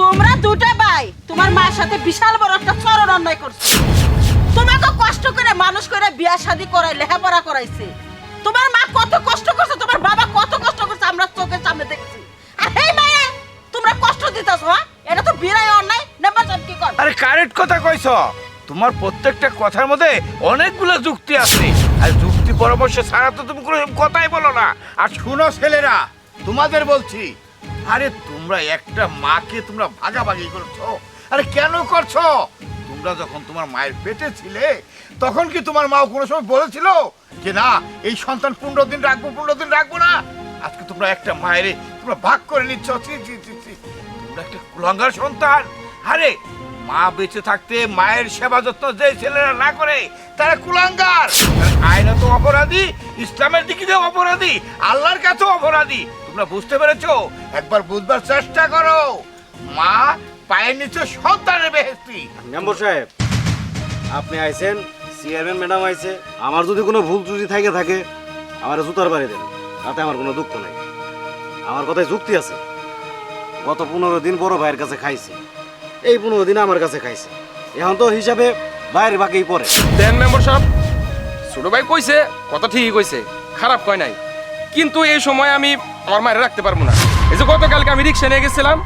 তোমরা দুটা ভাই, তোমার মার সাথে বিশাল বড় একটা চরণ অন্যায় করছ। তোমাকে কষ্ট করে মানুষ করে বিয়া শাদি করাই লেখাপড়া করাইছে। তোমার মা কত কষ্ট করছে, তোমার বাবা কত কষ্ট করছে, আমরা চোখের সামনে দেখছি। আর এই মায়ে, তোমরা কষ্ট দিতেছো হ্যাঁ? এটা তো বিরাই অন্যায়। নেবার সব কি কর? আরে, কারেক্ট কথা কইছ। তোমার প্রত্যেকটা কথার মধ্যে অনেকগুলো যুক্তি আছে। আর যুক্তি পরামর্শ ছাড়া তো তুমি কোনো কথাই বলো না। আর শুনো, ছেলেরা, তোমাদের বলছি আরে তোমরা একটা মাকে তোমরা ভাগাভাগি করছ? আরে কেন করছ? তোমরা যখন তোমার মায়ের পেটে ছিলে, তখন কি তোমার মা কোনো সময় বলেছিল যে না, এই সন্তান পনেরো দিন রাখব, পনেরো দিন রাখব না? আজকে তোমরা একটা মায়ের তোমরা ভাগ করে নিচ্ছ। তোমরা একটা কুলাঙ্গার সন্তান। আরে, মা বেঁচে থাকতে মায়ের সেবা যত্ন যে ছেলেরা না করে, তারা কুলাঙ্গার। আইনত অপরাধী, ইসলামের দিকে অপরাধী, আল্লাহর কাছেও অপরাধী। তোমরা বুঝতে পেরেছ? একবার বুঝবার চেষ্টা করো। মা পায়ের নিচে সন্তানের বেহেস্তি মেম্বার সাহেব আপনি আইছেন চেয়ারম্যান ম্যাডাম আইছে আমার যদি কোনো ভুল ত্রুটি থাকে থাকে আমার জুতার বাড়ি দেন তাতে আমার কোনো দুঃখ নাই। আমার কথায় যুক্তি আছে। গত পনেরো দিন বড় ভাইয়ের কাছে খাইছে। এই পনেরো দিন আমার কাছে খাইছে। এখন তো হিসাবে ভাইয়ের বাকি পড়ে। দেন মেম্বার সাহেব ছোট ভাই কইছে কথা ঠিকই কইছে খারাপ কয় নাই। কিন্তু এই সময় আমি আমার মায়ের রাখতে পারব না। এই যে গতকালকে আমি রিক্সা নিয়ে গেছিলাম,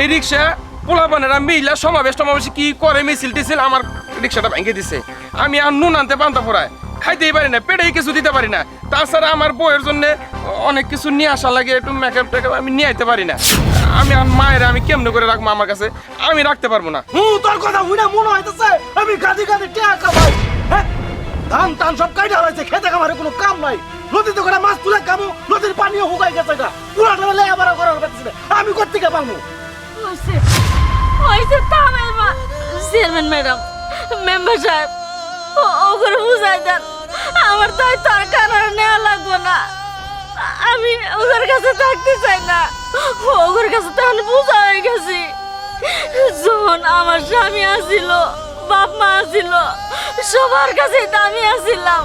এই রিক্সা পোলাপানেরা মিলা সমাবেশ টমাবেশ কি করে মিছিল টিছিল আমার রিক্সাটা ভেঙে দিছে। আমি আর নুন আনতে পান্তা পড়ায় খাইতেই পারি না, পেটেই কিছু দিতে পারি না। তাছাড়া আমার বউয়ের জন্য অনেক কিছু নিয়ে আসা লাগে, একটু মেকআপ টেকআপ আমি নিয়ে আইতে পারি না। আমি আমার মায়ের আমি কেমনে করে রাখব আমার কাছে? আমি রাখতে পারব না। হুম তোর কথা শুনে মনে হইতেছে, আমি গাদি গাদি টিয়া ধান টান সব কাইটা হয়েছে, খেতে কামারে কোনো কাম নাই। নদীতে করে মাছ তুলে কামু নদীর পানিও শুকাই গেছে গা। পুরাটা লেয়া বাড়া করার পারতেছে আমি কোথেকে পারব হয়েছে হয়েছে থামেন মা, চেয়ারম্যান ম্যাডাম, মেম্বার সাহেব। ও- ওগুলো বুঝাই দেন, আমার তাই তোর কারণে নেওয়া লাগবো না। আমি ওদের কাছে থাকতে চাই না। ওদের কাছে তাহলে বুঝা হয়ে গেছি। যখন আমার স্বামী আসিল, বাপ মা আসিল সবার কাছেই তো আমি আসিলাম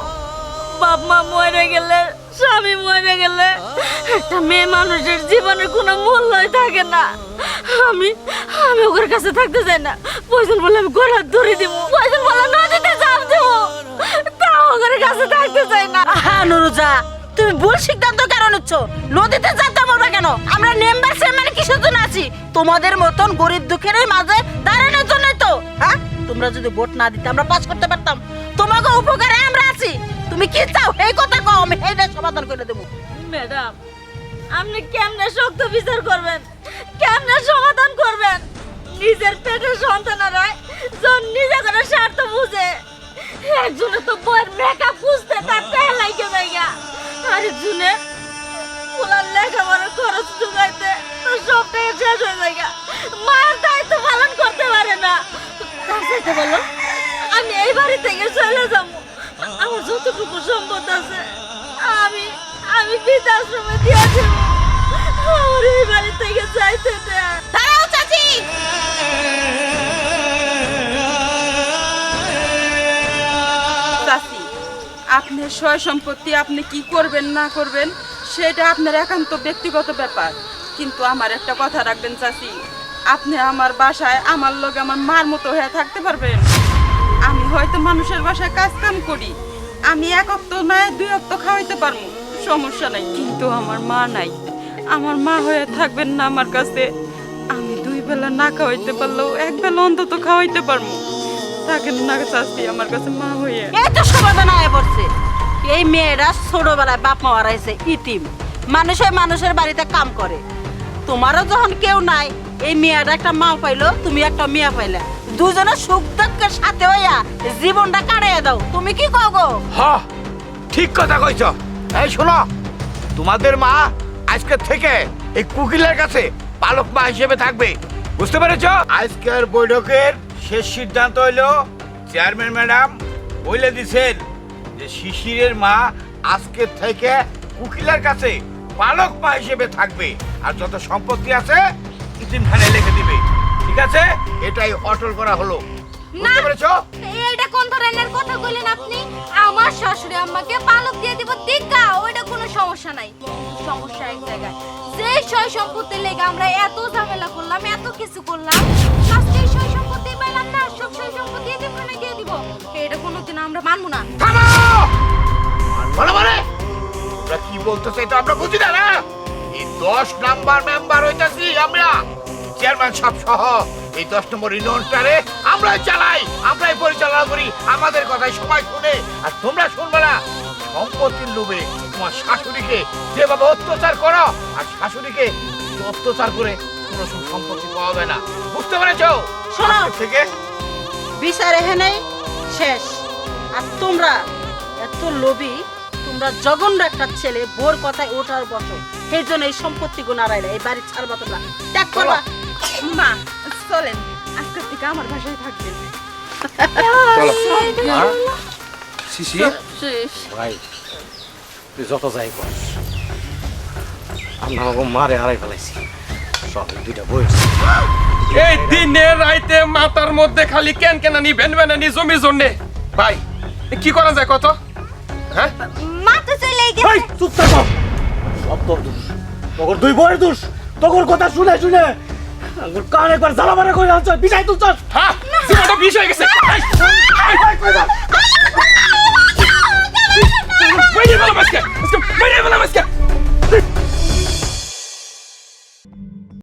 বাপ মা মরে গেলে, স্বামী মরে গেলে, একটা মেয়ে মানুষের জীবনে কোনো মূল্যই থাকে না। আমি আমি ওর কাছে থাকতে চাই না। পয়সা বলে আমি গোড়ার ধরে দিব। পয়সা বলে নদীতে চাপ দিব। তাও ওর কাছে থাকতে চাই না। আহা, নুরুজা, তুমি ভুল সিদ্ধান্ত কেন নিচ্ছ? নদীতে যেতে বলবে কেন? আমরা মেম্বার চেয়ারম্যান কিসের জন্য আছি? তোমাদের মতন গরিব দুঃখের মাঝে দাঁড়ানোর জন্যই তো হ্যাঁ? তোমরা যদি ভোট না দিতে আমরা পাস করতে পারতাম। তোমাকে উপকারে আমরা আছি। তুমি কি চাও? এই কথা কও, আমি এইটা সমাধান করে দেবো। ম্যাডাম, আপনি কেমনে শক্ত বিচার করবেন? কেমনে সমাধান করবেন? নিজের পেটের সন্তানেরা সাথে বলো। আমি এই বাড়ি থেকে চলে যাব। আমার যতটুকু সম্পদ আছে, আমি আমি বৃদ্ধাশ্রমে দিয়ে দেবো। আমার এই বাড়ি থেকে যাইতে দাঁড়াও চাচি, আপনার সয় সম্পত্তি আপনি কি করবেন, না করবেন, সেটা আপনার একান্ত ব্যক্তিগত ব্যাপার। কিন্তু আমার একটা কথা রাখবেন, চাচি। আপনি আমার বাসায় আমার লোক আমার মার মতো হয়ে থাকতে পারবেন। আমি হয়তো মানুষের বাসায় কাজ কাম করি। আমি এক অক্ত নয়, দুই অক্ত খাওয়াইতে পারব। সমস্যা নাই, কিন্তু আমার মা নাই। আমার মা হয়ে থাকবেন না আমার কাছে। আমি দুই বেলা না খাওয়াইতে পারলেও এক বেলা অন্তত খাওয়াইতে পারব। থাকেন না আমার কাছে মা হয়ে। এই তো সমাধান আয় পড়ছে। এই মেয়েরা ছোটবেলায় বাপ মা হারাইছে, ইতিম। মানুষে মানুষের বাড়িতে কাম করে। তোমারও যখন কেউ নাই এই মেয়েটা একটা মা পাইলো তুমি একটা মেয়ে পাইলে। দুজনে সুখ দুঃখের সাথে হইয়া জীবনটা কাটাইয়া দাও। তুমি কি কও গো? হ ঠিক কথা কইছ। এই শোনো তোমাদের মা আজকে থেকে এই কুকিলের কাছে পালক মা হিসেবে থাকবে। বুঝতে পেরেছ? আজকের বৈঠকের শেষ সিদ্ধান্ত হইল চেয়ারম্যান ম্যাডাম বলে দিছেন যে শিশিরের মা আজকে থেকে কুকিলের কাছে পালক মা হিসেবে থাকবে। আর যত সম্পত্তি আছে ইতিমখানে লিখে দিবে। ঠিক আছে? এটাই অটল করা হলো। বুঝতে পেরেছ? এইটা কোন ধরনের কথা কইলেন আপনি? আমার শাশুড়ি আম্মাকে পালক দিয়ে দিব টিকা ওইটা কোনো সমস্যা নাই। সমস্যা এক জায়গায়। যে সয় সম্পত্তির লেগে আমরা এত ঝামেলা করলাম এত কিছু করলাম এই সয় সম্পত্তি পাইলাম না সব সয় সম্পত্তি দিয়ে দিব না দিয়ে দিব। এটা কোনোদিন আমরা মানবো না। থামো! বলো বলে তোমরা কি বলতেছো এটা আমরা বুঝি না না? দশ নাম্বার মেম্বার হইতাছি আমরা। চেয়ারম্যান সব সহ এই দশ নম্বর ইউনিয়নটারে আমরাই চালাই আমরাই পরিচালনা করি আমাদের কথাই সবাই শুনে। আর তোমরা শুনবে না সম্পত্তির লোভে তোমার শাশুড়িকে যেভাবে অত্যাচার করো আর শাশুড়িকে অত্যাচার করে কোনো সম্পত্তি পাওয়া যায় না। বুঝতে পেরেছ? শোনো। থেকে বিচার এখানেই শেষ। আর তোমরা এত লোভী তোমরা জঘন্য একটা ছেলে বোর কথায় ওঠার বসো। সেই জন্য এই সম্পত্তি গুণ আড়াইলে এই বাড়ি ছাড়বা তোমরা ত্যাগ করবা মা চলেন। আজকের থেকে আমার থাকবেন। হ্যাঁ? শিশি? ভাই তুই যত যাই কর আমরা আমাকে মারে হারাই ফেলাইছি। সব দুইটা বই এই দিনে রাইতে মাথার মধ্যে খালি কেন কেনানি ভ্যান ভ্যানানি জমি জন্যে। ভাই কি করা যায় কত? হ্যাঁ? মা তো চলে এই গেছে চুপ থাকো। সব তোর দোষ। তোর দুই বয়ের দোষ। তোর কথা শুনে শুনে। তোর কান একবার জ্বালা মারা করে আনছ বিষয় তুলছ হ্যাঁ জীবনটা বিষ হয়ে গেছে। এই, এই, কই যা